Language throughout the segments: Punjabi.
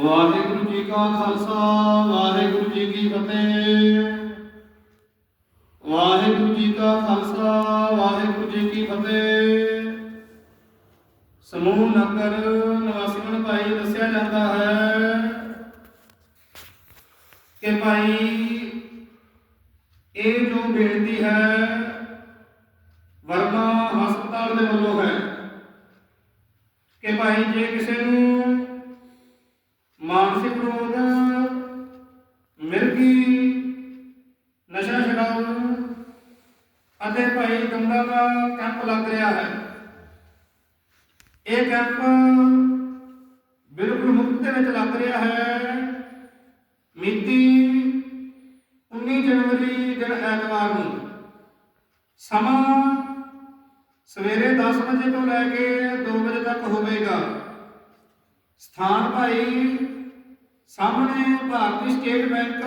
ਵਾਹਿਗੁਰੂ ਜੀ ਕਾ ਖਾਲਸਾ, ਵਾਹਿਗੁਰੂ ਜੀ ਕੀ ਫਤਿਹ। ਵਾਹਿਗੁਰੂ ਜੀ ਕਾ ਖਾਲਸਾ, ਵਾਹਿਗੁਰੂ ਜੀ ਕੀ ਫਤਿਹ। ਸਮੂਹ ਨਗਰ ਨਿਵਾਸੀਆਂ ਭਾਈ ਦੱਸਿਆ ਜਾਂਦਾ ਹੈ ਕਿ ਭਾਈ, ਇਹ ਜੋ ਬੇਨਤੀ ਹੈ, ਵਰਮਾ ਹਸਪਤਾਲ ਦੇ ਵੱਲੋਂ ਹੈ ਕਿ ਭਾਈ ਜੇ ਕਿਸੇ ਨੂੰ ਅਤੇ ਭਾਈ ਗੰਗਾ ਦਾ ਕੈਂਪ ਲੱਗ ਰਿਹਾ ਹੈ। ਇਹ ਕੈਂਪ ਬਿਲਕੁਲ ਮੁਫਤ ਦੇ ਵਿੱਚ ਲੱਗ ਰਿਹਾ ਹੈ। ਮਿਤੀ 19 ਜਨਵਰੀ ਦਿਨ ਐਤਵਾਰ ਨੂੰ ਸਮਾਂ ਸਵੇਰੇ 10 ਵਜੇ ਤੋਂ ਲੈ ਕੇ 2 ਵਜੇ ਤੱਕ ਹੋਵੇਗਾ। ਸਥਾਨ ਭਾਈ ਸਾਹਮਣੇ ਭਾਰਤੀ state bank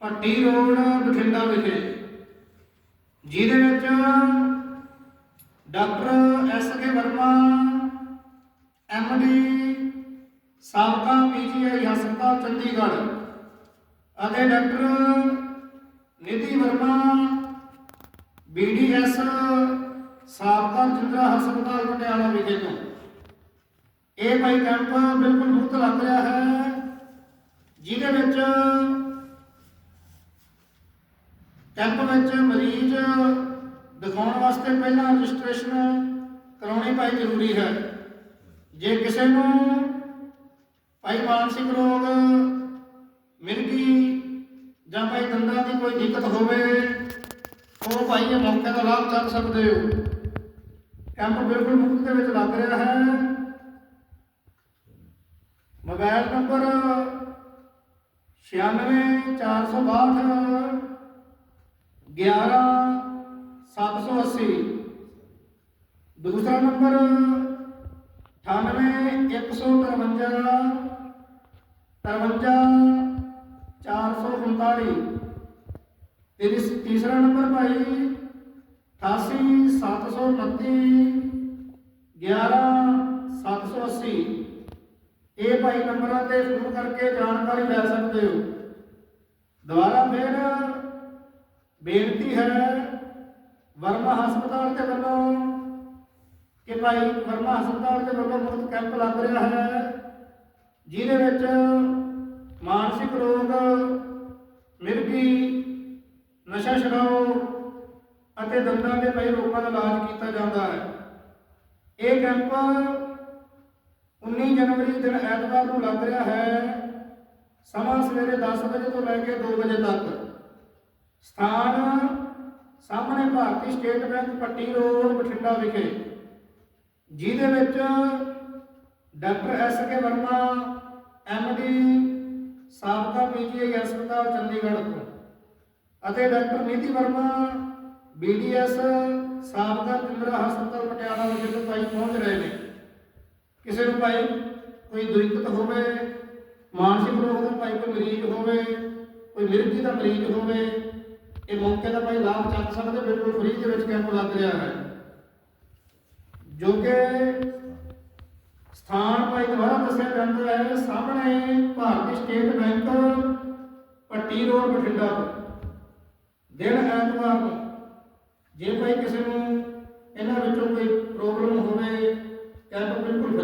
Patti road, Bathinda ਵਿਖੇ। ਜਿਹਦੇ ਵਿੱਚ doctor S K Verma MD ਸਾਬਕਾ ਪੀਜੀਆਈ ਹਸਪਤਾਲ ਚੰਡੀਗੜ੍ਹ ਅਤੇ ਡਾਕਟਰ ਨਿਧੀ ਵਰਮਾ ਬੀਡੀਐਸ ਸਾਬਕਾ ਜਿੰਦਰਾ ਹਸਪਤਾਲ ਪਟਿਆਲਾ ਵਿਖੇ ਤੋਂ। ਇਹ ਭਾਈ ਕੈਂਪ ਬਿਲਕੁਲ ਮੁਫਤ ਲੱਗ ਰਿਹਾ ਹੈ, ਜਿਹਦੇ ਵਿੱਚ ਕੈਂਪ ਵਿੱਚ ਮਰੀਜ਼ ਦਿਖਾਉਣ ਵਾਸਤੇ ਪਹਿਲਾਂ ਰਜਿਸਟ੍ਰੇਸ਼ਨ ਕਰਾਉਣੀ ਭਾਈ ਜ਼ਰੂਰੀ ਹੈ। ਜੇ ਕਿਸੇ ਨੂੰ ਭਾਈ ਮਾਨਸਿਕ ਰੋਗ ਮਿਰਗੀ ਜਾਂ ਭਾਈ ਦੰਦਾਂ ਦੀ ਕੋਈ ਦਿੱਕਤ ਹੋਵੇ, ਉਹ ਭਾਈ ਇਹ ਮੌਕੇ ਦਾ ਲਾਭ ਚੱਕ ਸਕਦੇ ਹੋ। ਕੈਂਪ ਬਿਲਕੁਲ ਮੁਫਤ ਦੇ ਵਿੱਚ ਲੱਗ ਰਿਹਾ ਹੈ। ਮੋਬਾਈਲ ਨੰਬਰ 96462 11780 ਦੂਸਰਾ ਨੰਬਰ 98153 45439 ਤੀਸ- ਤੀਸਰਾ ਨੰਬਰ ਭਾਈ 88729 11780 ਇਹ ਭਾਈ ਨੰਬਰਾਂ ਤੇ ਫੋਨ ਕਰਕੇ ਜਾਣਕਾਰੀ ਲੈ ਸਕਦੇ ਹੋ। ਦੁਬਾਰਾ ਫਿਰ ਬੇਨਤੀ ਹੈ ਵਰਮਾ ਹਸਪਤਾਲ ਦੇ ਵੱਲੋਂ ਕਿ ਭਾਈ ਵਰਮਾ ਹਸਪਤਾਲ ਦੇ ਵੱਲੋਂ ਮੁਫਤ ਕੈਂਪ ਲੱਗ ਰਿਹਾ ਹੈ, ਜਿਹਦੇ ਵਿੱਚ ਮਾਨਸਿਕ ਰੋਗ ਮਿਰਗੀ ਨਸ਼ਾ ਛਡਾਓ ਅਤੇ ਦੰਦਾਂ ਦੇ ਪਈ ਰੋਗਾਂ ਦਾ ਇਲਾਜ ਕੀਤਾ ਜਾਂਦਾ ਹੈ। ਇਹ ਕੈਂਪ 19 ਜਨਵਰੀ ਦਿਨ ਐਤਵਾਰ ਨੂੰ ਲੱਗ ਰਿਹਾ ਹੈ, ਸਮਾਂ ਸਵੇਰੇ 10 ਵਜੇ ਤੋਂ ਲੈ ਕੇ 2 ਵਜੇ ਤੱਕ। ਸਥਾਨ ਸਾਹਮਣੇ ਭਾਰਤੀ state bank Patti road, Bathinda ਵਿਖੇ, ਜਿਹਦੇ ਵਿੱਚ doctor S K Verma MD ਸਾਬਕਾ ਪੀਜੀਆਈ ਹਸਪਤਾਲ ਚੰਡੀਗੜ੍ਹ ਤੋਂ ਅਤੇ ਡਾਕਟਰ ਨੀਤੀ ਵਰਮਾ ਬੀਡੀਐਸ ਸਾਬਕਾ ਜਿੰਦਰਾ ਹਸਪਤਾਲ ਪਟਿਆਲਾ ਵਿਖੇ ਤੋਂ ਭਾਈ ਪਹੁੰਚ ਰਹੇ ਨੇ। ਕਿਸੇ ਨੂੰ ਭਾਈ ਕੋਈ ਦਿੱਕਤ ਹੋਵੇ, ਮਾਨਸਿਕ ਰੋਗ ਦਾ ਭਾਈ ਕੋਈ ਮਰੀਜ਼ ਹੋਵੇ, ਕੋਈ ਮਿਰਗੀ ਦਾ ਮਰੀਜ਼ ਹੋਵੇ ਇਹ ਮੌਕੇ ਦਾ ਭਾਈ ਲਾਭ ਚੱਕ ਸਕਦੇ, ਬਿਲਕੁਲ ਫ੍ਰੀ ਦੇ ਵਿੱਚ ਕੈਂਪ ਲੱਗ ਰਿਹਾ ਹੈ। ਜੋ ਕਿ ਸਥਾਨ ਭਾਈ ਦੁਬਾਰਾ ਦੱਸਿਆ ਜਾਂਦਾ ਹੈ, ਸਾਹਮਣੇ ਭਾਰਤੀ state bank Patti road Bathinda ਤੋਂ। ਦਿਨ ਐਤਵਾਰ ਨੂੰ ਜੇ ਭਾਈ ਕਿਸੇ ਨੂੰ ਇਹਨਾਂ ਵਿੱਚੋਂ ਕੋਈ ਪ੍ਰੋਬਲਮ ਹੋਵੇ ਕੈਂਪ ਬਿਲਕੁਲ